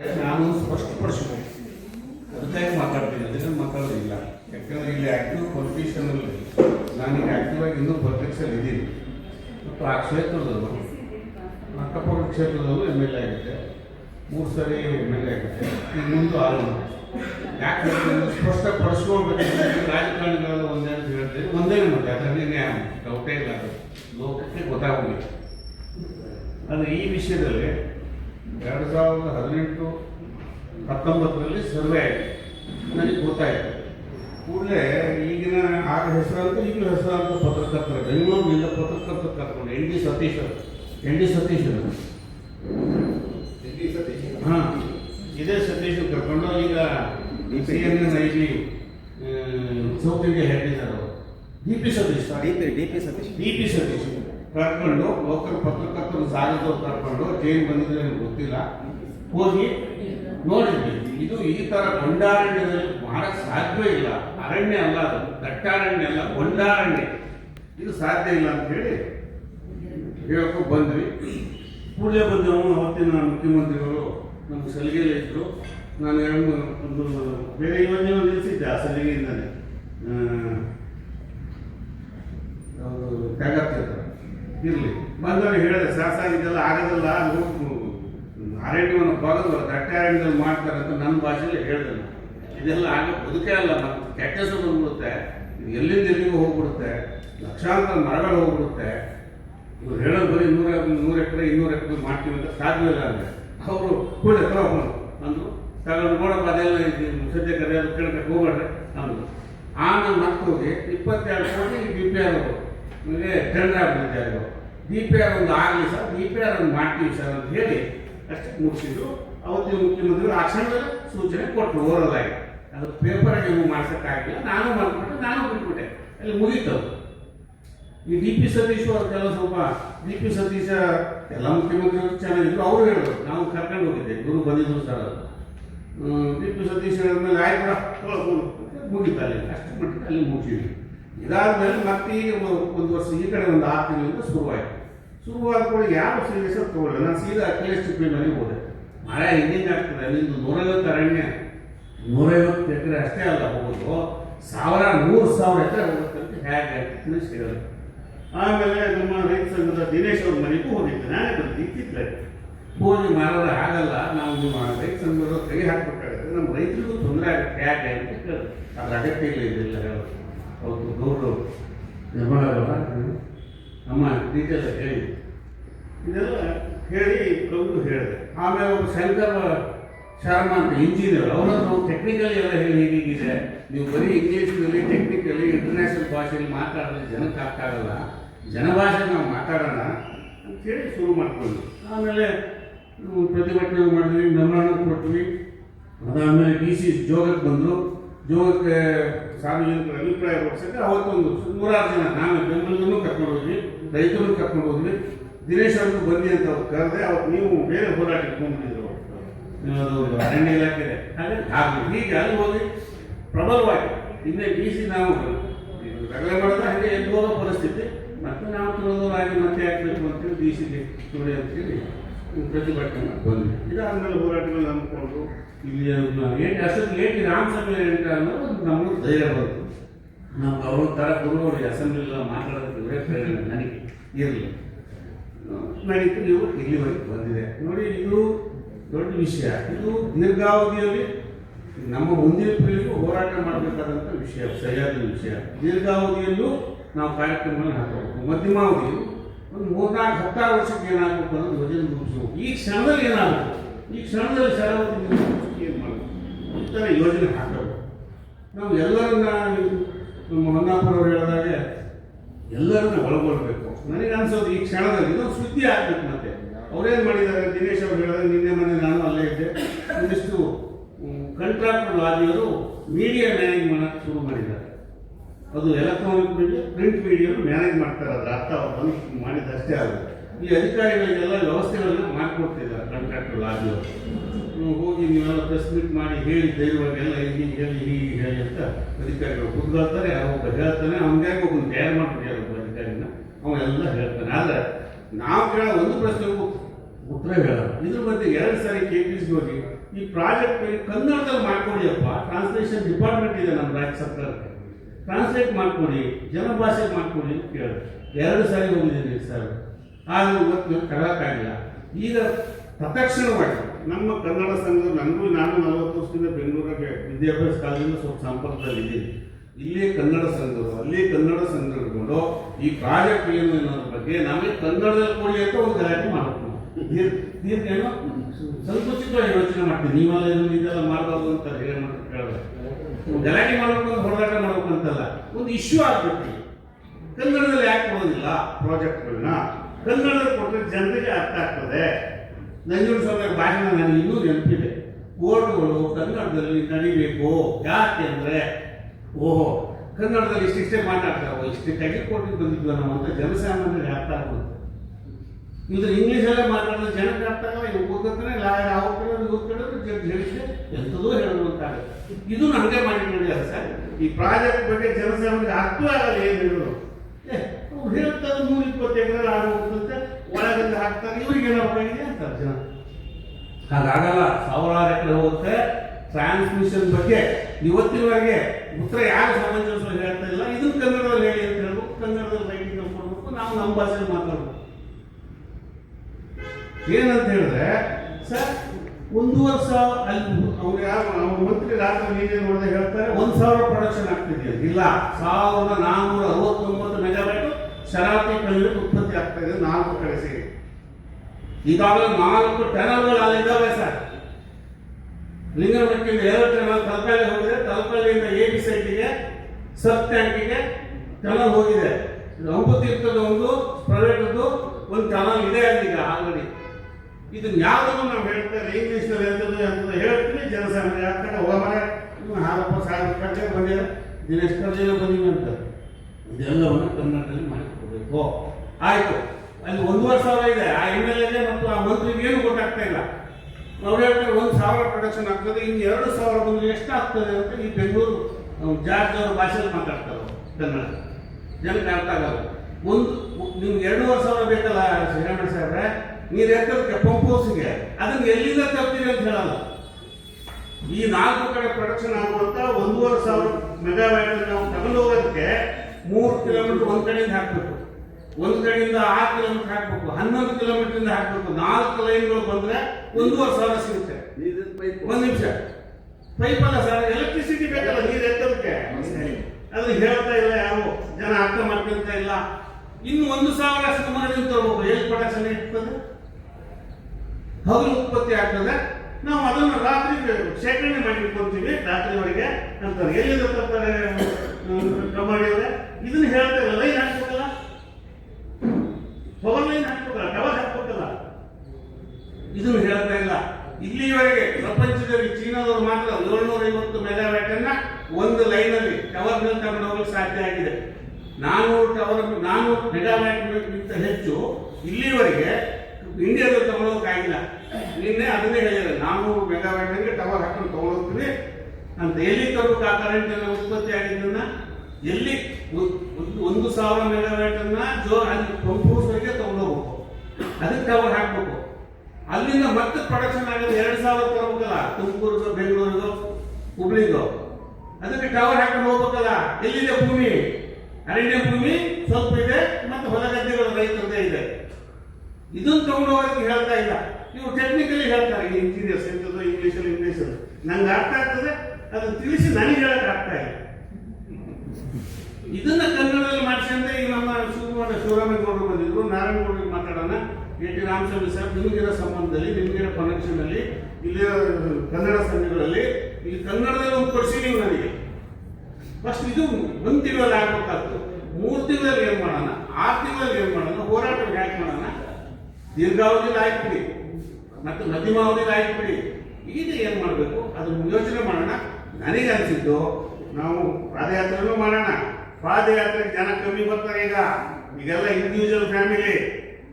ನಾನು ಸ್ಪಷ್ಟಪಡಿಸಬೇಕು. ಅದಕ್ಕಾಗಿ ಮಾತಾಡ್ತೀನಿ. ಅದನ್ನ ಮಾತಾಡೋದಿಲ್ಲ. ಯಾಕಂದ್ರೆ ಇಲ್ಲಿ ಆಕ್ಟಿವ್ ಪೊಲಿಟಿಷಿಯನಲ್ಲಿ ನಾನೀಗ ಆಗಿ ಇನ್ನೂ ಪೊಲಿಟಿಕ್ಸಲ್ಲಿ ಇದ್ದೀನಿ. ಮತ್ತು ಆ ಕ್ಷೇತ್ರದವರು ಅಕ್ಕಪಕ್ಕ ಕ್ಷೇತ್ರದವರು ಎಂ ಎಲ್ ಎ ಆಗುತ್ತೆ. ಮೂರು ಸರಿ ಎಂ ಎಲ್ ಎ ಆಗುತ್ತೆ. ಈಗ ಮುಂದೆ ಆರು ಯಾಕೆ ಸ್ಪಷ್ಟಪಡಿಸ್ಕೊಳ್ಬೇಕು ಸ್ಪಷ್ಟ ಪಡಿಸ್ಕೊಳ್ಬೇಕು ರಾಜಕಾರಣಿಗಳೆಲ್ಲ ಒಂದೇ ಅಂತ ಹೇಳ್ತೀವಿ ಒಂದೇ ಮತ್ತೆ. ಅದರಲ್ಲಿ ಡೌಟೇ ಇಲ್ಲ ಲೋಕಕ್ಕೆ ಗೊತ್ತಾಗಬೇಕು ಆದರೆ ಈ ವಿಷಯದಲ್ಲಿ ಎರಡು ಸಾವಿರದ ಹದಿನೆಂಟು ಹತ್ತೊಂಬತ್ತರಲ್ಲಿ ಸರ್ವೆ ಆಯಿತು. ನನಗೆ ಗೊತ್ತಾಯ್ತು ಕೂಡಲೇ ಈಗಿನ ಆಗ ಹೆಸರಾಂತ ಈಗಿನ ಹೆಸರಂತ ಪತ್ರಕರ್ತರ ಬೆಂಗಳೂರಿನಿಂದ ಪತ್ರಕರ್ತರು ಕರ್ಕೊಂಡು ಎನ್ ಡಿ ಸತೀಶ್ ಅವರು. ಎನ್ ಡಿ ಸತೀಶ್ ಅವರು. ಹಾಂ. ಇದೇ ಸತೀಶ್ ಕರ್ಕೊಂಡು ಈಗ C N N I B south India head ಇದ್ದಾರೆ D P Satish D P D P Satish. D P Satish. ಕರ್ಕೊಂಡು ಲೋಕಲ್ ಪತ್ರಕರ್ತರು ಸಾಗದವ್ರು ಕರ್ಕೊಂಡು ಜೈನ್ ಬಂದಿದ್ರೆ ಗೊತ್ತಿಲ್ಲ. ಹೋಗಿ ನೋಡಿದ್ವಿ. ಇದು ಈ ತರ ಗೊಂಡಾರಣ್ಯದಲ್ಲಿ ಮಾಡಕ್ ಸಾಧ್ಯ ಇಲ್ಲ. ಅರಣ್ಯ ಅಲ್ಲ ಅದು. ದಟ್ಟಾರಣ್ಯ ಅಲ್ಲ ಗೊಂಡಾರಣ್ಯ ಇದು ಸಾಧ್ಯ ಇಲ್ಲ ಅಂತ ಹೇಳಿ ಹೇಳಕ್ಕೂ ಬಂದ್ವಿ. ಕೂಡಲೇ ಬಂದು ಅವತ್ತಿನ ಮುಖ್ಯಮಂತ್ರಿಗಳು ನಮ್ಮ ಸಲಿಗೆಯಲ್ಲಿ ಇದ್ರು. ನಾನು ಎರಡು ಒಂದು ಬೇರೆ ಯೋಜನೆ ನಿಲ್ಲಿಸಿದ್ದೆ ಆ ಸಲಿಗೆಯಿಂದಲೇ ತ್ಯಾಗ ಇರಲಿ. ಬಂದವರು ಹೇಳಿದ್ರೆ, ಸರ್ ಸರ್, ಇದೆಲ್ಲ ಆಗೋದಲ್ಲ ಅರಣ್ಯವನ್ನು ಬಗೆದು ದಟ್ಟಾರಣ್ಯದಲ್ಲಿ ಮಾಡ್ತಾರೆ ಅಂತ ನನ್ನ ಭಾಷೆಯಲ್ಲಿ ಹೇಳಿದೆ ನಾನು. ಇದೆಲ್ಲ ಆಗ ಬದುಕೇ ಅಲ್ಲ ನಮ್ಮ ಕೆಟ್ಟಸು ಬಂದ್ಬಿಡುತ್ತೆ. ಇದು ಎಲ್ಲಿಂದ ಎಲ್ಲಿಗೂ ಹೋಗ್ಬಿಡುತ್ತೆ? ಲಕ್ಷಾಂತರ ಮರಗಳು ಹೋಗ್ಬಿಡುತ್ತೆ. ಇವ್ರು ಹೇಳೋದು ಬರೀ ನೂರ, ನೂರು ಎಕರೆ, ಇನ್ನೂರು ಎಕರೆ ಮಾಡ್ತೀವಿ ಅಂತ ಸಾಧ್ಯ ಇಲ್ಲ ಅಂದರೆ. ಅವರು ಕೂಡ ತಗೊಂಡು ಅಂದರು ತಗೊಂಡು ನೋಡಪ್ಪ, ಅದೆಲ್ಲ ಇದು ಸದ್ಯಕ್ಕೆ ಕೇಳಬೇಕು, ಹೋಗ್ಬೇಡ್ರಿ. ಅಂದರು. ನಾನು ಮತ್ತೆ ಹೋಗಿ ಇಪ್ಪತ್ತೆರಡು ಕೋಟಿ ಬಿ ಪಿ ಆರ್ ನಿಮಗೆ ಟೆಂಡರ್ ಆಗ್ಬಿಟ್ಟಿದೆ ಅದು ಬಿ ಪಿ ಒಂದು ಆಗಲಿ ಸರ್ ಬಿ ಪಿ ಆರ್ ಒಂದು ಮಾಡ್ತೀವಿ ಸರ್ ಅಂತ ಹೇಳಿ ಅಷ್ಟಕ್ಕೆ ಮುಗಿಸಿದ್ರು. ಅವತ್ತಿನ ಮುಖ್ಯಮಂತ್ರಿಗಳು ಆ ಕ್ಷಣದಲ್ಲಿ ಸೂಚನೆ ಕೊಟ್ಟರು ಓರಲ್ ಅದು ಪೇಪರ್ ನೀವು ಮಾಡಿಸೋಕ್ಕಾಗಿಲ್ಲ ನಾನು ಮಾಡಿಕೊಟ್ಟೆ ನಾನು ಬಿಟ್ಬಿಟ್ಟೆ ಅಲ್ಲಿ ಮುಗೀತು. ಈ ಡಿ ಪಿ ಸತೀಶ್ ಅವ್ರಿಗೆಲ್ಲ ಸ್ವಲ್ಪ ಡಿ ಪಿ ಸತೀಶ ಎಲ್ಲ ಮುಖ್ಯಮಂತ್ರಿಗಳು ಚೆನ್ನಾಗಿದ್ರು ಅವರು ಹೇಳಿದ್ರು, ನಾವು ಕರ್ಕೊಂಡು ಹೋಗಿದ್ದೆ, ಗುರು ಬಂದಿದ್ರು ಸರ್ ಅದು ಡಿ ಪಿ ಸತೀಶ್ ಹೇಳಿದ್ಮೇಲೆ, ಆಯ್ತು ಮುಗಿತು ಅಲ್ಲಿ. ಅಷ್ಟು ಮಟ್ಟಿಗೆ ಅಲ್ಲಿ ಮುಗಿಸಿದ್ವಿ. ಇದಾದ್ಮೇಲೆ ಮತ್ತೆ ಈಗ ಒಂದು- ವರ್ಷ ಈ ಕಡೆ ಒಂದು ಆರು ತಿಂಗಳಿಂದ ಶುರುವಾಯಿತು. ಶುರುವಾದ ಕೂಡ ಯಾವ ಸೀರಿಯಸ್ ತಗೊಳ್ಳಿ ನಾನು ಸೀದಾ ಅಖಿಲೇಶ್ ಟಿಪ್ಪಿ ಮನೆಗೆ ಹೋದೆ. ಮಳೆ ಹಿಂದಿಂಗ್ ಆಗ್ತದೆ? ನಿಂದು ನೂರೈವತ್ತು ಅರಣ್ಯ. ನೂರೈವತ್ತು ಎಕರೆ ಅಷ್ಟೇ ಅಲ್ಲ ಹೋಗೋದು. ಸಾವಿರ, ನೂರು ಸಾವಿರ ಎಕರೆ ಹೋಗುತ್ತೆ ಅಂತ ಹೇಗೆ ಅಂತ ತಿಳಿಸಿ ಆಮೇಲೆ ನಮ್ಮ ರೈತ ಸಂಘದ ದಿನೇಶ್ ಅವ್ರ ಮನೆಗೂ ಹೋಗಿದ್ದೆ. ನಾನೇ ಬಂದು ಇತ್ತಿದ್ದೆ ಹೋಗಿ ಮಾಡೋದು ಆಗಲ್ಲ ನಾವು ನಿಮ್ಮ ರೈತ ಸಂಘದ ಕೈ ಹಾಕ್ಬೇಕಾಗುತ್ತೆ. ನಮ್ಮ ರೈತರಿಗೂ ತೊಂದರೆ ಆಗುತ್ತೆ. ಹೇಗೆ ಅಂತ ಕೇಳಿದ್ರು. ಅದ್ರ ಅಗತ್ಯ ಇಲ್ಲ ಇದೆಲ್ಲ ಹೇಳೋದು. ಹೌದು ಗೌರವ ನಿರ್ಮಲಾ ನಮ್ಮ ಟೀಚರ್ ಹೇಳಿ. ಇದೆಲ್ಲ ಹೇಳಿ ಪ್ರಭು ಹೇಳಿದೆ ಆಮೇಲೆ ಒಬ್ಬ ಶಂಕರ್ ಶರ್ಮ ಅಂತ ಇಂಜಿನಿಯರ್ ಅವರನ್ನು ಟೆಕ್ನಿಕಲಿ ಎಲ್ಲ ಹೇಳಿ ಹೀಗಿದೆ ನೀವು ಬರೀ ಇಂಗ್ಲೀಷ್ನಲ್ಲಿ ಟೆಕ್ನಿಕಲಿ ಇಂಟರ್ನ್ಯಾಷನಲ್ ಭಾಷೆಯಲ್ಲಿ ಮಾತಾಡಿದ್ರೆ ಜನಕ್ಕೆ ಆಗಲ್ಲ. ಜನಭಾಷೆ ನಾವು ಮಾತಾಡೋಣ ಅಂತ ಅಂತೇಳಿ ಶುರು ಮಾಡ್ಕೊಂಡು ಆಮೇಲೆ ಪ್ರತಿಭಟನೆ ಮಾಡಿದ್ವಿ, ಮೆಮೊರಾಂಡಮ್ ಕೊಡ್ತೀವಿ. ಅದಾದಮೇಲೆ ಡಿ ಸಿ ಜೋಗಕ್ಕೆ ಬಂದರು. ಜೋಗಕ್ಕೆ ಸಾರ್ವಜನಿಕರ ಅಭಿಪ್ರಾಯ ಕೊಡ್ಸಕ್ಕೆ ಅವತ್ತೊಂದು ನೂರಾರು ಜನ, ನಾನು ಬೆಂಗಳೂರನ್ನು ಕರ್ಕೊಂಡು ಹೋದ್ವಿ, ರೈತರನ್ನು ಕರ್ಕೊಂಡು ಹೋದ್ವಿ. ದಿನೇಶ್ ಅವ್ರಿಗೂ ಬನ್ನಿ ಅಂತ ಅವ್ರು ಕರೆದೆ ಅವತ್ತು ನೀವು ಬೇರೆ ಹೋರಾಟಕ್ಕೆ ಬಂದ್ಬಿಟ್ಟಿದ್ರು ಅರಣ್ಯ ಇಲಾಖೆ ಹಾಗೆ ಹಾಗೆ ಅಲ್ಲಿ ಹೋಗಿ ಪ್ರಬಲವಾಗಿ ಇನ್ನೇ ಡಿ ಸಿ ನಾವು ರಗಳೆ ಮಾಡಿದ್ರೆ ಹಾಗೆ ಎದ್ದು ಹೋಗೋ ಪರಿಸ್ಥಿತಿ. ಮತ್ತೆ ನಾವು ತುಳಿದವರಾಗಿ ಮತ್ತೆ ಹಾಕ್ಬೇಕು ಅಂತೇಳಿ ಡಿ ಸಿಗೆ ನೋಡಿ ಅಂತೇಳಿ ಪ್ರತಿಭಟನೆ ಬಂದ್ವಿ. ಇದಾದ್ಮೇಲೆ ಹೋರಾಟಗಳು ನಂಬಿಕೊಂಡು ಇಲ್ಲಿ ಏನು ಅಷ್ಟೊಂದು ಏಟಿ ರಾಮಸ್ವಾಮಿ ಅಂತ ಅನ್ನೋದು ನಮ್ಗೆ ನಮಗೂ ಧೈರ್ಯ ಬಂತು. ನಾವು ಅವ್ರ ಥರ ಗುರುಗಳು ಅಸೆಂಬ್ಲಿಲ್ಲ ಮಾತಾಡೋದಕ್ಕೆ ಇವರೇ ಪ್ರೇರಣೆ ನನಗೆ ಇರಲಿ ನಡೀತು ನೀವು ಇಲ್ಲಿವರೆಗೆ ಬಂದಿದೆ. ನೋಡಿ, ಇದು ದೊಡ್ಡ ವಿಷಯ. ಇದು ದೀರ್ಘಾವಧಿಯಲ್ಲಿ ನಮ್ಮ ಮುಂದಿನ ಪೀಳಿಗೆ ಹೋರಾಟ ಮಾಡಬೇಕಾದಂಥ ವಿಷಯ, ಸರಿಯಾದ ವಿಷಯ. ದೀರ್ಘಾವಧಿಯಲ್ಲೂ ನಾವು ಕಾರ್ಯಕ್ರಮಗಳನ್ನು ಹಾಕಬೇಕು. ಮಧ್ಯಮಾವಧಿಯು ಒಂದು ಮೂರ್ನಾಲ್ಕು ಹತ್ತಾರು ವರ್ಷಕ್ಕೆ ಏನಾಗಬೇಕು ಅನ್ನೋದು ಯೋಜನೆ ರೂಪಿಸಬೇಕು ಈ ಕ್ಷಣದಲ್ಲಿ ಏನಾಗಬೇಕು? ಈ ಕ್ಷಣದಲ್ಲಿ ಶರಾವತಿ ಏನು ಮಾಡಬೇಕು? ಈ ಥರ ಯೋಜನೆ ಹಾಕಬೇಕು. ನಾವು ಎಲ್ಲರನ್ನ ನಮ್ಮ ಹೊನ್ನಾಪುರವ್ರು ಹೇಳಿದಾಗೆ ಎಲ್ಲರನ್ನ ಒಳಗೊಳ್ಬೇಕು. ನನಗೆ ಅನ್ಸೋದು ಈ ಕ್ಷಣದಲ್ಲಿ ಇದು ಸುದ್ದಿ ಆಗ್ಬೇಕು ಮತ್ತೆ. ಅವ್ರೇನು ಮಾಡಿದ್ದಾರೆ? ದಿನೇಶ್ ಅವ್ರು ಹೇಳಿದಾಗ, ನಿನ್ನೆ ಮೊನ್ನೆ ನಾನು ಅಲ್ಲೇ ಇದ್ದೆ. ಒಂದಿಷ್ಟು ಕಂಟ್ರಾಕ್ಟರ್ ಲಾಬಿಯವರು ಮೀಡಿಯಾ ಮ್ಯಾನೇಜ್ ಮಾಡೋಕ್ಕೆ ಶುರು ಮಾಡಿದ್ದಾರೆ. ಅದು ಎಲೆಕ್ಟ್ರಾನಿಕ್ ಮೀಡಿಯಾ, ಪ್ರಿಂಟ್ ಮೀಡಿಯಾನು ಮ್ಯಾನೇಜ್ ಮಾಡ್ತಾರೆ. ಅದರ ಅರ್ಥ ಅವ್ರು ಮಾಡಿದಷ್ಟೇ ಆಗುತ್ತೆ. ಈ ಅಧಿಕಾರಿಗಳಿಗೆಲ್ಲ ವ್ಯವಸ್ಥೆಗಳನ್ನ ಮಾಡಿಕೊಡ್ತಿದ್ದಾರೆ ಕಾಂಟ್ರಾಕ್ಟರ್ ನೀವು ಹೋಗಿ ನೀವೆಲ್ಲ ಪ್ರೆಸ್ ಮೀಟ್ ಮಾಡಿ ಹೇಳಿ, ಧೈರ್ಯವಾಗಿ ಎಲ್ಲ ಹೀಗೆ ಹೇಳಿ ಹೀಗೆ ಹೇಳಿ ಅಂತ ಅಧಿಕಾರಿಗಳು ಕುತ್ಕೊಳ್ತಾರೆ ಒಬ್ಬ ಹೇಳ್ತಾನೆ ಅವ್ನಿಗಾಗಿ ಒಬ್ಬನ ತಯಾರು ಮಾಡ್ಬಿಟ್ಟಿದ್ದಾರೆ ಒಬ್ಬ ಅಧಿಕಾರಿನ? ಅವ ಎಲ್ಲ ಹೇಳ್ತಾನೆ. ಆದರೆ ನಾವು ಕೇಳೋ ಒಂದು ಪ್ರಶ್ನೆಗೂ ಉತ್ತರ ಹೇಳೋದು ಇದ್ರ ಬಗ್ಗೆ ಎರಡು ಸಾರಿ ಕೆ ಪಿ ಸಿ ಹೋಗಿ, ಈ ಪ್ರಾಜೆಕ್ಟ್ ಕನ್ನಡದಲ್ಲಿ ಮಾಡ್ಕೊಡಿಯಪ್ಪ ಟ್ರಾನ್ಸ್ಲೇಷನ್ ಡಿಪಾರ್ಟ್ಮೆಂಟ್ ಇದೆ ನಮ್ಮ ರಾಜ್ಯ ಸರ್ಕಾರಕ್ಕೆ. ಟ್ರಾನ್ಸ್ಲೇಟ್ ಮಾಡ್ಕೊಡಿ ಜನ ಭಾಷೆಗೆ ಮಾಡ್ಕೊಡಿ ಅಂತ ಕೇಳಿದೆ. ಎರಡು ಸಾರಿ ಹೋಗಿದ್ದೀನಿ ಸರ್. ಆದರೂ ಇವತ್ತು ತಗೊಳಕ್ಕಾಗಿಲ್ಲ ಈಗ ಮಾಡಿ ನಮ್ಮ ಕನ್ನಡ ಸಂಘದ ನನಗೂ ನಾನು ನಲವತ್ತು ವರ್ಷದಿಂದ ಬೆಂಗಳೂರಿಗೆ ವಿದ್ಯಾಭ್ಯಾಸ ಕಾಲದಿಂದ ಸ್ವಲ್ಪ ಸಂಪರ್ಕದಲ್ಲಿದ್ದೀನಿ ಇಲ್ಲೇ ಕನ್ನಡ ಸಂಘರು, ಅಲ್ಲಿ ಕನ್ನಡ ಸಂಘ ಇಟ್ಕೊಂಡು ಈ ಪ್ರಾಜೆಕ್ಟ್ ಏನು ಅನ್ನೋದ್ರ ಬಗ್ಗೆ ನಮಗೆ ಕನ್ನಡದಲ್ಲಿ ಕೊಡಿ ಅಂತ ಒಂದು ಗಲಾಟೆ ಮಾಡಬೇಕು. ಸ್ವಲ್ಪ ಯೋಚನೆ ಮಾಡ್ತೀನಿ ನೀವೆಲ್ಲ ಇದೆಲ್ಲ ಮಾಡಬಾರ್ದು ಅಂತ ಹೇಳಿ ಕೇಳಬೇಕು ಗಲಾಟೆ ಮಾಡಬೇಕು ಅಂತ ಹೋರಾಟ ಮಾಡ್ಬೇಕು ಅಂತಲ್ಲ, ಒಂದು ಇಶ್ಯೂ ಆಗ್ಬಿಟ್ಟು ಕನ್ನಡದಲ್ಲಿ ಯಾಕೆ ಕೊಡೋದಿಲ್ಲ ಪ್ರಾಜೆಕ್ಟ್ಗಳನ್ನ ಕನ್ನಡದಲ್ಲಿ ಕೊಟ್ಟರೆ ಜನರಿಗೆ ಅರ್ಥ ಆಗ್ತದೆ. ನಂಜುಂಡಸ್ವಾಮಿ ಭಾಷಣ ನನಗೆ ಇನ್ನೂ ನೆನಪಿದೆ ಕೋರ್ಟ್ಗಳು ಕನ್ನಡದಲ್ಲಿ ನಡಿಬೇಕು. ಯಾಕೆ ಅಂದರೆ, ಓಹೋ, ಕನ್ನಡದಲ್ಲಿ ಇಷ್ಟಿಷ್ಟೇ ಮಾತಾಡ್ತಾರೆ ಇಷ್ಟು ತೆಗೆದುಕೊಂಡು ಬಂದಿದ್ವಿ ನಾವು ಅಂತ ಜನಸಾಮಾನ್ಯರಿಗೆ ಅರ್ಥ ಆಗ್ಬೋದು ಇದು ಇಂಗ್ಲೀಷಲ್ಲೇ ಮಾತಾಡೋದು ಜನಕ್ಕೆ ಅರ್ಥ ಆಗಲ್ಲ ಇವು ಓದ್ತಾನೆ ಲಾಯರ್ ಅವ್ರ ಕಡೆ ಇವ್ರ ಕಡೆ ಹೇಳಿದ್ರೆ ಎಂಥದೂ ಹೇಳುವಂತಾಗುತ್ತೆ. ಇದು ಹಂಗೆ ಮಾಡಿ ನಡೆಯಲ್ಲ ಸರ್. ಈ ಪ್ರಾಜೆಕ್ಟ್ ಬಗ್ಗೆ ಜನಸಾಮಾನ್ಯರಿಗೆ ಅರ್ಥ ಆಗಲ್ಲ ಏನು ಹೇಳೋದು ನೂರ ಇಪ್ಪತ್ತು ಎಕರೆ ಆಗೋಗುತ್ತೆ ಒಳಗಿಂದ ಹಾಕ್ತಾರೆ, ಇವ್ರಿಗೆ ಏನಾಗಿದೆ ಅಂತಾರೆ ಜನ ಹಾಗಾಗಲ್ಲ, ಸಾವಿರಾರು ಎಕರೆ ಹೋಗುತ್ತೆ ಟ್ರಾನ್ಸ್ಮಿಷನ್ ಬಗ್ಗೆ ಇವತ್ತಿನವರೆಗೆ ಉತ್ತರ ಯಾರು ಸಮಂಜಸವಾಗಿ ಹೇಳ್ತಾ ಇಲ್ಲ. ಇದನ್ನ ಕನ್ನಡದಲ್ಲಿ ಹೇಳಿ ಅಂತ ಹೇಳ್ಬೇಕು, ಕನ್ನಡದಲ್ಲಿ ರೈಟಿಂಗ್ ಕೊಡ್ಬೇಕು, ನಾವು ನಮ್ಮ ಭಾಷೆಯಲ್ಲಿ ಮಾತಾಡ್ಬೇಕು. ಏನಂತ ಹೇಳಿದ್ರೆ, ಸರ್ ಒಂದೂವರೆ ಸಾವಿರ ಅಲ್ಲಿ ಅವ್ರು ಯಾರು, ಅವ್ರ ಮಂತ್ರಿ ರಾತ್ರಿ ನೀನೇ ನೋಡಿದ್ರೆ ಹೇಳ್ತಾರೆ, ಒಂದ್ ಸಾವಿರ ಪ್ರೊಡಕ್ಷನ್ ಆಗ್ತಿದೆಯಲ್ಲ ಇಲ್ಲ, ಸಾವಿರದ ನಾನ್ನೂರ ಅರವತ್ತೊಂಬತ್ತು ಮೆಗಾವ್ಯಾಟ್ ಶರಾವತಿ ಕಲ್ಲಿಗೆ ಉತ್ಪತ್ತಿ ಆಗ್ತಾ ಇದೆ, ನಾಲ್ಕು ಕಡೆ ಸೇರಿ. ಈಗಾಗಲೇ ನಾಲ್ಕು ಟನಲ್ಗಳು ಅಲ್ಲಿದ್ದಾವೆ ಸರ್. ಲಿಂಗನಮಟ್ಟಿಯಿಂದ ಎರಡು ಟನಲ್ ತಲಕಾಲಿ ಹೋಗಿದೆ ತಲಕಾಲಿಯಿಂದ ಎ ಬಿ ಸೈಟಿಗೆ ಸಬ್ ಟ್ಯಾಂಕಿಗೆ ಟನಲ್ ಹೋಗಿದೆ. ಅಂಬುತೀರ್ಥದ ಒಂದು, ಪ್ರೈವೇಟದ್ದು ಒಂದು ಟನಲ್ ಇದೆ ಅಲ್ಲಿಗ ಆಲ್ರೆಡಿ. ಇದನ್ನ ಯಾವುದನ್ನು ನಾವು ಹೇಳ್ತಾರೆ ಇಂಗ್ಲೀಷ್ನಲ್ಲಿ ಎಂಥದ್ದು ಅಂತ ಹೇಳ್ತೀನಿ. ಜನಸಾಮಾನ್ಯ ಯಾಕಂದ್ರೆ ಕಡೆ ಹೋಗಮನೆ ಹಾರಪ್ಪ ಕಟ್ಟೆ ಬಂದಿದೆ ಬಂದಿದೆ ದಿನೇಶ್ ಜನ ಬಂದಿವೆ ಅಂತ. ಇದೆಲ್ಲವನ್ನು ಕನ್ನಡದಲ್ಲಿ ಮಾಡಿಕೊಡ್ಬೇಕು ಆಯ್ತು. ಅಲ್ಲಿ ಒಂದೂವರೆ ಸಾವಿರ ಇದೆ. ಆ ಎಂ ಎಲ್ ಎ ಮತ್ತು ಆ ಮಂತ್ರಿಗೆ ಏನು ಗೊತ್ತಾಗ್ತಾ ಇಲ್ಲ. ಅವ್ರು ಹೇಳ್ತಾರೆ, ಒಂದು ಸಾವಿರ ಪ್ರೊಡಕ್ಷನ್ ಆಗ್ತದೆ. ಇನ್ನು ಎರಡು ಸಾವಿರ ಬಂದ್ರೆ ಎಷ್ಟು ಆಗ್ತದೆ ಅಂತ ಈ ಬೆಂಗಳೂರು ಜಾರ್ಜ್ ಅವ್ರ ಭಾಷೆಯಲ್ಲಿ ಮಾತಾಡ್ತಾರೆ ಕನ್ನಡ. ಜನಕ್ಕೆ ಅರ್ಥ ಆಗಲ್ಲ ಒಂದು, ನಿಮ್ಗೆ ಎರಡೂವರೆ ಸಾವಿರ ಬೇಕಲ್ಲ ಶ್ರೀರಾಮಣ್ಣ ಸಾಹೇಬ್ರೆ? ನೀರು ಎತ್ತದಕ್ಕೆ ಪಂಪ್ ಹೌಸ್ಗೆ ಅದನ್ನ ಎಲ್ಲಿಂದ ತರ್ತೀರಿ ಅಂತ ಹೇಳಲ್ಲ. ಈ ನಾಲ್ಕು ಕಡೆ ಪ್ರೊಡಕ್ಷನ್ ಆಗುವಂತ ಒಂದೂವರೆ ಸಾವಿರ ಮೆಗಾವ್ಯಾಟ್ ನಾವು ತಗೊಂಡು ಹೋಗೋದಕ್ಕೆ ಮೂರು ಕಿಲೋಮೀಟರ್ ಒಂದ್ ಕಡೆಯಿಂದ ಹಾಕ್ಬೇಕು. ಒಂದ್ ಕಡೆಯಿಂದ ಆರು ಕಿಲೋಮೀಟರ್ ಹಾಕ್ಬೇಕು ಹನ್ನೊಂದು ಕಿಲೋಮೀಟರ್ ಇಂದ ಹಾಕ್ಬೇಕು ನಾಲ್ಕು ಲೈನ್ಗಳು ಬಂದ್ರೆ ಒಂದೂವರೆ ಸಾವಿರ ಸಿಗುತ್ತೆ. ಒಂದ್ ನಿಮಿಷ. ಪೈಪ್ ಅಲ್ಲ ಸರ್ ಎಲೆಕ್ಟ್ರಿಸಿಟಿ ಬೇಕಲ್ಲ ನೀರು ಎತ್ತೋದಕ್ಕೆ? ಅದು ಹೇಳ್ತಾ ಇಲ್ಲ ಯಾರು. ಜನ ಅರ್ಥ ಮಾಡ್ಕೊಂತ ಇಲ್ಲ. ಇನ್ನು ಒಂದು ಸಾವಿರ ಸುಮಾರು ತರಬೇಕು ಎಷ್ಟು ಪ್ರೊಡಕ್ಷನ್ ಇರ್ತದೆ? ಹಗಲು ಉತ್ಪತ್ತಿ ಆಗ್ತದೆ. ನಾವು ಅದನ್ನು ರಾತ್ರಿ ಶೇಖರಣೆ ಮಾಡಿ ಇಟ್ಕೊಂತೀವಿ ರಾತ್ರಿವರೆಗೆ ಅಂತಾರೆ. ಎಲ್ಲಿಂದ ತರ್ತಾರೆ? ಕಬಡ್ಡಿಯವರೇ ಇದನ್ನ ಹೇಳ್ತಾ ಇಲ್ಲ. ಲೈನ್ ಪವರ್ ಲೈನ್ ಹಾಕ್ಬೇಕಲ್ಲ ಟವರ್ ಹಾಕ್ಬೇಕಲ್ಲ ಇದನ್ನು ಹೇಳ್ತಾ ಇಲ್ಲ ಇಲ್ಲಿಯವರೆಗೆ ಪ್ರಪಂಚದಲ್ಲಿ ಚೀನಾದವರು ಮಾತ್ರ ಏಳ್ನೂರ ಐವತ್ತು ಮೆಗಾವ್ಯಾಟ್ ಅನ್ನ ಒಂದು ಲೈನ್ ಅಲ್ಲಿ ಟವರ್ ಮೇಲೆ ತಗೊಂಡು ಸಾಧ್ಯ ಆಗಿದೆ. ನಾನೂರು ಟವರ್ ನಾನೂರು ಮೆಗಾವ್ಯಾಟ್ ಹೆಚ್ಚು ಇಲ್ಲಿವರೆಗೆ ಇಂಡಿಯಾದಲ್ಲಿ ತಗೊಳ್ಳೋದಕ್ಕಾಗಿಲ್ಲ ನಿನ್ನೆ ಅದನ್ನೇ ಹೇಳಿದ್ರೆ, ನಾನೂರು ಹಂಗೆ ಟವರ್ ಹಾಕೊಂಡು ತಗೊಳೋಗ್ತೀವಿ ಅಂತ. ಎಲ್ಲಿ ತರಬೇಕು ಆ ಕರೆಂಟ್ ಅನ್ನ ಉತ್ಪತ್ತಿ ಆಗಿದ್ದನ್ನ? ಎಲ್ಲಿ? ಒಂದು- ಸಾವಿರ ಮೆಗಾವ್ಯಾಟ್ ಅನ್ನ ಜೋರ್ ಪಂಪ್ ತಗೊಂಡೋಗ್ಬೇಕು. ಅದಕ್ಕೆ ಟವರ್ ಹಾಕ್ಬೇಕು. ಅಲ್ಲಿಂದ ಮತ್ತೆ ಪ್ರೊಡಕ್ಷನ್ ಆಗೋದು ಎರಡು ಸಾವಿರ ತರಬೇಕಲ್ಲ ತುಮಕೂರಿಗೋ ಬೆಂಗಳೂರಿಗೋ ಹುಬ್ಳಿಗೋ ಅದಕ್ಕೆ ಟವರ್ ಹಾಕೊಂಡು ಹೋಗ್ಬೇಕಲ್ಲ. ಎಲ್ಲಿದೆ ಭೂಮಿ? ಅರಣ್ಯ ಭೂಮಿ, ಸ್ವಲ್ಪ ಇದೆ, ಮತ್ತೆ ಹೊಲ ಗದ್ದೆಗಳು ರೈತರದೇ ಇದೆ. ಇದನ್ನು ತಗೊಂಡು ಹೋಗೋದಕ್ಕೆ ಹೇಳ್ತಾ ಇಲ್ಲ. ನೀವು ಟೆಕ್ನಿಕಲಿ ಹೇಳ್ತಾರೆ ಇಂಜಿನಿಯರ್ಸ್ ಎಂಥದ್ದು ಇಂಗ್ಲೀಷಲ್ಲಿ ಇಂಗ್ಲೀಷಲ್ಲಿ ನಂಗೆ ಅರ್ಥ ಆಗ್ತದೆ ಅದು ತಿಳಿಸಿ ನನಗೆ ಹೇಳಕ್ಕೆ ಆಗ್ತಾ ಇಲ್ಲ. ಇದನ್ನ ಕನ್ನಡದಲ್ಲಿ ಮಾಡಿಸಿ ಅಂದ್ರೆ ಈಗ ನಮ್ಮ ಶಿವರಾಮೇಗೌಡರು ಬಂದಿದ್ರು ನಾರಾಯಣಗೌಡರಿಗೆ ಎ ಟಿ ರಾಮಸ್ವಾಮಿ ಸರ್, ನಿಮಗಿರೋ ಸಂಬಂಧದಲ್ಲಿ ನಿಮಗಿರೋ ಕನೆಕ್ಷನ್ ಅಲ್ಲಿ ಇಲ್ಲಿರೋ ಕನ್ನಡ ಸಂಘಗಳಲ್ಲಿ, ಇಲ್ಲಿ ಕನ್ನಡದಲ್ಲಿ ಒಂದು ಕೊಡಿಸಿ ನೀವು ನನಗೆ. ಫಸ್ಟ್ ಇದು ಒಂದು ತಿಂಗಳಲ್ಲಿ ಆಗ್ಬೇಕಾಗ್ತದೆ. ಮೂರು ತಿಂಗಳಲ್ಲಿ ಏನು ಮಾಡೋಣ? ಆರು ತಿಂಗಳಲ್ಲಿ ಏನ್ ಮಾಡೋಣ? ಹೋರಾಟ ಯಾಕೆ ಮಾಡೋಣ? ದೀರ್ಘಾವಧಿಯಲ್ಲಿ ಹಾಕ್ಬಿಡಿ ಮತ್ತು ಮಧ್ಯಮಾವಧಿಯಲ್ಲಿ ಆಯ್ತು ಈಗ ಏನು ಮಾಡಬೇಕು? ಅದನ್ನು ಯೋಚನೆ ಮಾಡೋಣ. ನನಗೆ ಅನಿಸಿದ್ದು, ನಾವು ಪಾದಯಾತ್ರೆನೂ ಮಾಡೋಣ. ಪಾದಯಾತ್ರೆಗೆ ಜನ ಕಮ್ಮಿ ಬರ್ತಾರೆ ಈಗ. ಈಗೆಲ್ಲ ಇಂಡಿವಿಜುವಲ್ ಫ್ಯಾಮಿಲಿ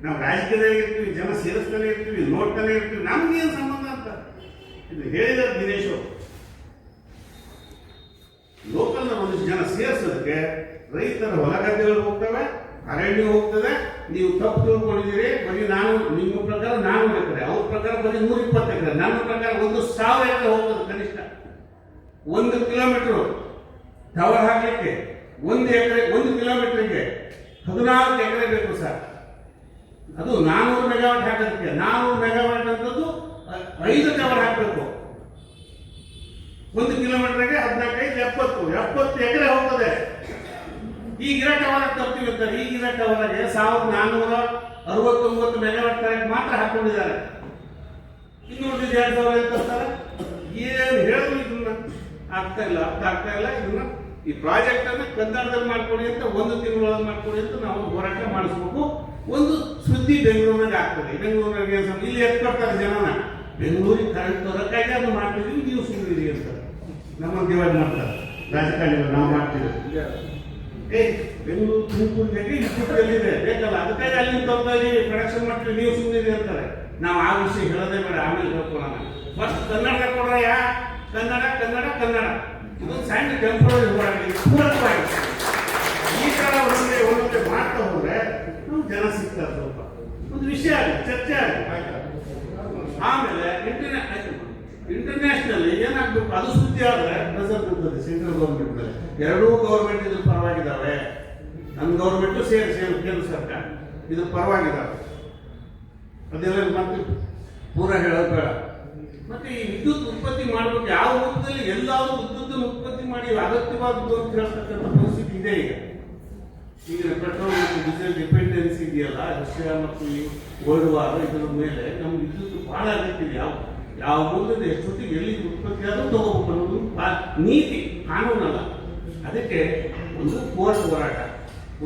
ನಾವು ರಾಜಕೀಯದಲ್ಲಿ ಇರ್ತೀವಿ ಜನ ಸೇರಿಸ್ತಾನೆ ಇರ್ತೀವಿ ನೋಡ್ತಾನೆ ಇರ್ತೀವಿ ನಮ್ಗೇನು ಸಂಬಂಧ ಅಂತ? ಇದು ಹೇಳಿದ ದಿನೇಶ್ ಅವರು. ಲೋಕಲ್ ಒಂದು ಜನ ಸೇರಿಸೋದಕ್ಕೆ ರೈತರ ಹೊಲ ಗದ್ದೆಗಳು ಹೋಗ್ತವೆ, ಅರಣ್ಯ ಹೋಗ್ತದೆ, ನೀವು ತಪ್ಪು ತಿಳ್ಕೊಂಡಿದ್ದೀರಿ, ಬರೀ ನಾನು, ನಿಮ್ಮ ಪ್ರಕಾರ ನಾನು ಎಕರೆ ಅವ್ರ ಪ್ರಕಾರ ಬರೀ ನೂರ ಇಪ್ಪತ್ತು ಎಕರೆ, ನನ್ನ ಪ್ರಕಾರ ಒಂದು ಸಾವಿರ ಎಕರೆ ಹೋಗ್ತದೆ ಕನಿಷ್ಠ. ಒಂದು ಕಿಲೋಮೀಟರ್ ಟವರ್ ಹಾಕಲಿಕ್ಕೆ, ಒಂದು ಎಕರೆ, ಒಂದು ಕಿಲೋಮೀಟರ್ಗೆ ಹದಿನಾಲ್ಕು ಎಕರೆ ಬೇಕು ಸರ್. ಅದು ನಾನೂರು ಮೆಗಾವಾಟ್ ಹಾಕೋದಕ್ಕೆ, ನಾನೂರು ಮೆಗಾವಾಟ್ ಅಂತದ್ದು ಐದು ಟವರ್ ಹಾಕಬೇಕು. ಒಂದು ಕಿಲೋಮೀಟರ್ಗೆ ಹದಿನಾಲ್ಕೈದು ಎಪ್ಪತ್ತು ಎಪ್ಪತ್ತು ಎಕರೆ ಹೋಗ್ತದೆ. ಈಗಿರೋ ಟವರ್ ತರ್ತೀವಿ ಅಂತಾರೆ ಈಗಿರೋ ಟವರ್ಗೆ ಸಾವಿರದ ನಾನ್ನೂರ ಅರವತ್ತೊಂಬತ್ತು ಮೆಗಾವಾಟ್ ಕರೆಂಟ್ ಮಾತ್ರ ಹಾಕೊಂಡಿದ್ದಾರೆ. ಇನ್ನು ಎರಡು ಸಾವಿರ ತರ್ತಾರೆ ಏನು ಹೇಳಿದ್ರು ಇದನ್ನ? ಆಗ್ತಾ ಇಲ್ಲ ಅರ್ಥ ಆಗ್ತಾ ಇಲ್ಲ. ಇದನ್ನ ಈ ಪ್ರಾಜೆಕ್ಟ್ ಅನ್ನ ಕನ್ನಡದಲ್ಲಿ ಮಾಡ್ಕೊಡಿ ಅಂತ, ಒಂದು ತಿಂಗಳೊಳಗೆ ಮಾಡ್ಕೊಡಿ ಅಂತ ನಾವು ಹೋರಾಟ ಮಾಡಿಸ್ಬೇಕು. ಒಂದು ಸುದ್ದಿ ಬೆಂಗಳೂರಿನಾಗ ಆಗ್ತದೆ. ಬೆಂಗಳೂರಿನಾಗ ಇಲ್ಲಿ ಎಷ್ಟು ಕೊಡ್ತಾರೆ ಜನನ. ಬೆಂಗಳೂರಿಗೆ ಕರೆಂಟ್ ತರೋಕ್ಕಾಗಿ ಅದು ಮಾಡ್ತಿದ್ವಿ ನೀವು ಸುಮ್ಮನಿರಿ ಅಂತ. ನಮ್ಮ ಡಿವೈಡ್ ಮಾಡ್ತಾರೆ. ರಾಜಕಾರಣಿಗಳು ನಾವು ಮಾಡ್ತೀವಿ. ಏ, ಬೆಂಗಳೂರು ತುಮಕೂರಿಗೆ ಇಷ್ಟು ಎಲ್ಲಿದೆ? ಬೇಕಲ್ಲ ಅದಕ್ಕಾಗಿ ಅಲ್ಲಿ ತೊಂದರೆ ಪ್ರೊಡಕ್ಷನ್ ಮಾಡ್ತೀವಿ, ನೀವು ಸುಮ್ಮನಿರಿ ಅಂತಾರೆ. ನಾವು ಆ ವಿಷಯ ಹೇಳೋದೇ ಬೇಡ, ಆಮೇಲೆ ಹೇಳ್ಕೊಳ್ಳೋಣ ಫಸ್ಟ್ ಕನ್ನಡ ಕೊಡ್ರಯ್ಯ ಕನ್ನಡ ಕನ್ನಡ ಕನ್ನಡ. ಇದೊಂದು ಸಣ್ಣ ಟೆಂಪ್ರರಿ ಹೋರಾಟ ಇದು ಪೂರಕವಾಗಿ ಈ ತರ ಒಂದೊಂದೇ ಒಂದೊಂದೇ ಮಾಡ್ತಾ ಹೋದ್ರೆ ನಮ್ಗೆ ಜನ ಸಿಗ್ತಾರೆ ಸ್ವಲ್ಪ ಆಗಲಿ ಚರ್ಚೆ ಆಗಲಿ ಆಮೇಲೆ ಇಂಟರ್ನ್ಯಾ ಇಂಟರ್ನ್ಯಾಷನಲ್ ಏನಾಗಬೇಕು? ಅದು ಸುದ್ದಿ ಆದ್ರೆ ಪ್ರೆಸರ್ ಇರ್ತದೆ ಸೆಂಟ್ರಲ್ ಗೌರ್ಮೆಂಟ್ ಮೇಲೆ. ಎರಡೂ ಗೌರ್ಮೆಂಟ್ ಇದ್ರ ಪರವಾಗಿದ್ದಾವೆ. ನಮ್ಮ ಗೌರ್ಮೆಂಟ್ ಸೇರಿ ಸೇರಿ ಕೇಂದ್ರ ಸರ್ಕಾರ ಇದ್ರ ಪರವಾಗಿದ್ದಾವೆ. ಅದೆಲ್ಲ ಮತ್ತೆ ಪೂರ ಹೇಳೋದು ಬೇಡ. ಮತ್ತೆ ಈ ವಿದ್ಯುತ್ ಉತ್ಪತ್ತಿ ಮಾಡಬೇಕು. ಯಾವ ರೂಪದಲ್ಲಿ ಎಲ್ಲಾದರೂ ವಿದ್ಯುತ್ ಉತ್ಪತ್ತಿ ಮಾಡಿ ಅಗತ್ಯವಾದದ್ದು ಅಂತ ಹೇಳ್ತಕ್ಕಂಥ ಪರಿಸ್ಥಿತಿ ಇದೆ ಈಗ. ಈಗಿನ ಪೆಟ್ರೋಲ್ ಮತ್ತು ಡೀಸೆಲ್ ಡಿಪೆಂಡೆನ್ಸಿ ಇದೆಯಲ್ಲ, ರಷ್ಯಾ ಮತ್ತು ಈ ವರ್ಲ್ಡ್ ವಾರ್ ಇದರ ಮೇಲೆ ನಮ್ಗೆ ವಿದ್ಯುತ್ ಭಾಳ ಅಗತ್ಯ. ಯಾವ ಯಾವ ಮೂಲದಿಂದ ಎಷ್ಟೊತ್ತಿಗೆ ಎಲ್ಲಿ ಉತ್ಪತ್ತಿ ಆದರೂ ತಗೋಬೇಕು ಅನ್ನೋದು ನೀತಿ, ಕಾನೂನಲ್ಲ. ಅದಕ್ಕೆ ಒಂದು ಕೋರ್ಟ್ ಹೋರಾಟ,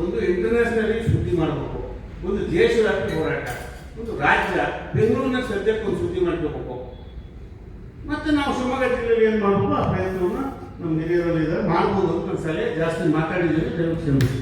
ಒಂದು ಇಂಟರ್ನ್ಯಾಷನಲಿ ಸುದ್ದಿ ಮಾಡಬೇಕು, ಒಂದು ದೇಶವ್ಯಾಪಿ ಹೋರಾಟ, ಒಂದು ರಾಜ್ಯ ಬೆಂಗಳೂರಿನ ಸದ್ಯಕ್ಕೆ ಒಂದು ಸುದ್ದಿ ಮಾಡ್ಕೋಬೇಕು. ಮತ್ತೆ ನಾವು ಶಿವಮೊಗ್ಗ ಜಿಲ್ಲೆಯಲ್ಲಿ ಏನು ಮಾಡಬೇಕು? ಆ ಪ್ರಯತ್ನವನ್ನು ನಮ್ಮ ಹಿರಿಯರಲ್ಲಿ ಮಾಡ್ಬೋದು ಅಂತ ಸಲಹೆ ಜಾಸ್ತಿ ಮಾತಾಡಿದ್ದೀವಿ ದಯವಿಟ್ಟು ಕ್ಷಮಿಸಿ.